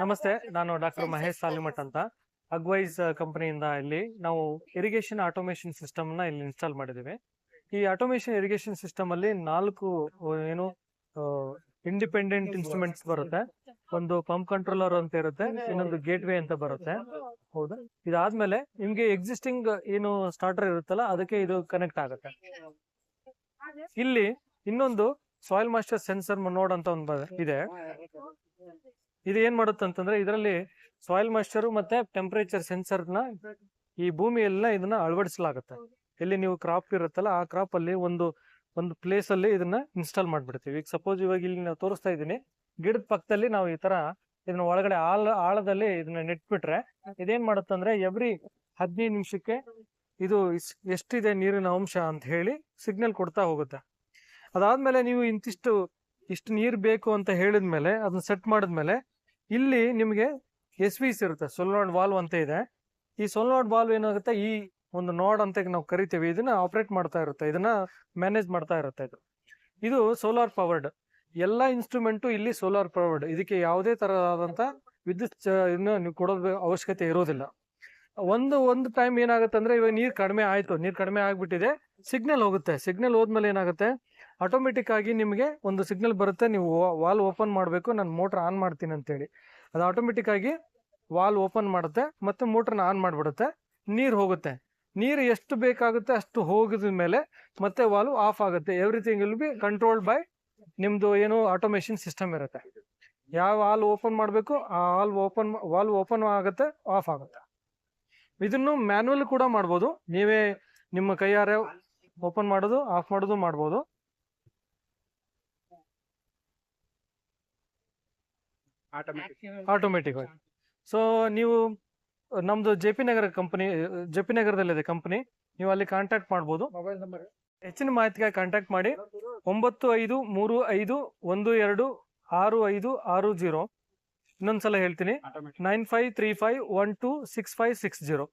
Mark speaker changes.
Speaker 1: ನಮಸ್ತೆ ನಾನು ಡಾಕ್ಟರ್ ಮಹೇಶ್ ಸಾಲಿಮಠ್ ಅಂತ. ಅಗ್ವೈಸ್ ಕಂಪನಿಯಿಂದ ಇಲ್ಲಿ ನಾವು ಇರಿಗೇಷನ್ ಆಟೋಮೇಷನ್ ಸಿಸ್ಟಮ್ನ ಇಲ್ಲಿ ಇನ್ಸ್ಟಾಲ್ ಮಾಡಿದ್ದೀವಿ. ಈ ಆಟೋಮೇಷನ್ ಇರಿಗೇಷನ್ ಸಿಸ್ಟಮ್ ಅಲ್ಲಿ ನಾಲ್ಕು ಏನು ಇಂಡಿಪೆಂಡೆಂಟ್ ಇನ್ಸ್ಟ್ರೂಮೆಂಟ್ಸ್ ಬರುತ್ತೆ. ಒಂದು ಪಂಪ್ ಕಂಟ್ರೋಲರ್ ಅಂತ ಇರುತ್ತೆ ಇನ್ನೊಂದು ಗೇಟ್ ವೇ ಅಂತ ಬರುತ್ತೆ. ಹೌದಾ. ಇದಾದ್ಮೇಲೆ ನಿಮ್ಗೆ ಎಕ್ಸಿಸ್ಟಿಂಗ್ ಏನು ಸ್ಟಾರ್ಟರ್ ಇರುತ್ತಲ್ಲ ಅದಕ್ಕೆ ಇದು ಕನೆಕ್ಟ್ ಆಗುತ್ತೆ. ಇಲ್ಲಿ ಇನ್ನೊಂದು ಸಾಯಿಲ್ ಮಾಸ್ಟರ್ ಸೆನ್ಸರ್ ನೋಡ್ ಅಂತ ಒಂದು ಇದೆ. ಇದು ಏನ್ ಮಾಡುತ್ತೆ ಅಂತಂದ್ರೆ ಇದರಲ್ಲಿ ಸಾಯಿಲ್ ಮಾಸ್ಟರ್ ಮತ್ತೆ ಟೆಂಪರೇಚರ್ ಸೆನ್ಸರ್ನ ಈ ಭೂಮಿಯೆಲ್ಲ ಇದನ್ನ ಅಳವಡಿಸಲಾಗುತ್ತೆ. ಎಲ್ಲಿ ನೀವು ಕ್ರಾಪ್ ಇರುತ್ತಲ್ಲ ಆ ಕ್ರಾಪ್ ಅಲ್ಲಿ ಒಂದು ಒಂದು ಪ್ಲೇಸ್ ಅಲ್ಲಿ ಇದನ್ನ ಇನ್ಸ್ಟಾಲ್ ಮಾಡ್ಬಿಡ್ತೀವಿ. ಈಗ ಸಪೋಸ್ ಇವಾಗ ಇಲ್ಲಿ ನಾವು ತೋರಿಸ್ತಾ ಇದ್ದೀನಿ. ಗಿಡದ ಪಕ್ಕದಲ್ಲಿ ನಾವು ಈ ತರ ಇದನ್ನ ಒಳಗಡೆ ಆಳ, ಆಳದಲ್ಲಿ ಇದನ್ನ ನೆಟ್ಬಿಟ್ರೆ ಇದೇನ್ ಮಾಡುತ್ತಂದ್ರೆ ಎವ್ರಿ ಹದಿನೈದು ನಿಮಿಷಕ್ಕೆ ಇದು ಎಷ್ಟಿದೆ ನೀರಿನ ಅಂಶ ಅಂತ ಹೇಳಿ ಸಿಗ್ನಲ್ ಕೊಡ್ತಾ ಹೋಗುತ್ತೆ. ಅದಾದ್ಮೇಲೆ ನೀವು ಇಂತಿಷ್ಟು, ಇಷ್ಟು ನೀರು ಬೇಕು ಅಂತ ಹೇಳಿದ್ಮೇಲೆ, ಅದನ್ನ ಸೆಟ್ ಮಾಡಿದ್ಮೇಲೆ ಇಲ್ಲಿ ನಿಮಗೆ ಎಸ್ ವಿಸ್ ಇರುತ್ತೆ ಸೊಲ್ನಾಡ್ ವಾಲ್ವ್ ಅಂತ ಇದೆ. ಈ ಸೊಲ್ನಾಡ್ ವಾಲ್ವ್ ಏನಾಗುತ್ತೆ, ಈ ಒಂದು ನೋಡ್ ಅಂತ ನಾವು ಕರಿತೀವಿ, ಇದನ್ನ ಆಪರೇಟ್ ಮಾಡ್ತಾ ಇರುತ್ತೆ, ಇದನ್ನ ಮ್ಯಾನೇಜ್ ಮಾಡ್ತಾ ಇರುತ್ತೆ ಇದು. ಇದು ಸೋಲಾರ್ ಪವರ್ಡ್ ಎಲ್ಲ ಇನ್ಸ್ಟ್ರೂಮೆಂಟು ಇಲ್ಲಿ ಸೋಲಾರ್ ಪವರ್ಡ್ ಇದಕ್ಕೆ ಯಾವುದೇ ತರಹದಂತ ವಿದ್ಯುತ್ ನೀವು ಕೊಡೋದು ಅವಶ್ಯಕತೆ ಇರೋದಿಲ್ಲ. ಒಂದು ಒಂದು ಟೈಮ್ ಏನಾಗುತ್ತೆ ಅಂದ್ರೆ ಇವಾಗ ನೀರು ಕಡಿಮೆ ಆಯ್ತು, ನೀರು ಕಡಿಮೆ ಆಗ್ಬಿಟ್ಟಿದೆ ಸಿಗ್ನಲ್ ಹೋಗುತ್ತೆ. ಸಿಗ್ನಲ್ ಹೋದ್ಮೇಲೆ ಏನಾಗುತ್ತೆ ಆಟೋಮೆಟಿಕ್ ಆಗಿ ನಿಮಗೆ ಒಂದು ಸಿಗ್ನಲ್ ಬರುತ್ತೆ, ನೀವು ವಾಲ್ ಓಪನ್ ಮಾಡಬೇಕು, ನಾನು ಮೋಟ್ರ್ ಆನ್ ಮಾಡ್ತೀನಿ ಅಂತೇಳಿ. ಅದು ಆಟೋಮೆಟಿಕ್ ಆಗಿ ವಾಲ್ ಓಪನ್ ಮಾಡುತ್ತೆ, ಮತ್ತೆ ಮೋಟ್ರನ್ನ ಆನ್ ಮಾಡಿಬಿಡುತ್ತೆ, ನೀರು ಹೋಗುತ್ತೆ. ನೀರು ಎಷ್ಟು ಬೇಕಾಗುತ್ತೆ ಅಷ್ಟು ಹೋಗಿದ ಮೇಲೆ ಮತ್ತೆ ವಾಲ್ವ್ ಆಫ್ ಆಗುತ್ತೆ. Everything will be controlled by ನಿಮ್ಮದು ಏನು ಆಟೋಮೇಷನ್ ಸಿಸ್ಟಮ್ ಇರುತ್ತೆ. ಯಾವ ಹಾಲ್ ಓಪನ್ ಮಾಡಬೇಕು, ಆ ಹಾಲ್ ಓಪನ್ ವಾಲ್ ಓಪನ್ ಆಗುತ್ತೆ ಆಫ್ ಆಗುತ್ತೆ. ಇದನ್ನು ಮ್ಯಾನ್ಯಲ್ ಕೂಡ ಮಾಡ್ಬೋದು. ನೀವೇ ನಿಮ್ಮ ಕೈಯಾರೆ ಓಪನ್ ಮಾಡೋದು ಆಫ್ ಮಾಡೋದು ಮಾಡ್ಬೋದು. ಆಟೋಮೆಟಿಕ್ ಆಗಿ. ಸೊ ನೀವು ನಮ್ದು J P Nagar company J P ನಗರದಲ್ಲಿದೆ ಕಂಪನಿ ನೀವು ಅಲ್ಲಿ ಕಾಂಟ್ಯಾಕ್ಟ್ ಮಾಡ್ಬೋದು.
Speaker 2: ಮೊಬೈಲ್ ನಂಬರ್
Speaker 1: ಹೆಚ್ಚಿನ ಮಾಹಿತಿಗಾಗಿ ಕಾಂಟ್ಯಾಕ್ಟ್ ಮಾಡಿ. ಒಂಬತ್ತು ಐದು ಮೂರು ಐದು ಒಂದು ಎರಡು ಆರು ಐದು ಆರು ಜೀರೋ. ಇನ್ನೊಂದ್ಸಲ ಹೇಳ್ತೀನಿ. Nine five three five one two six five six zero.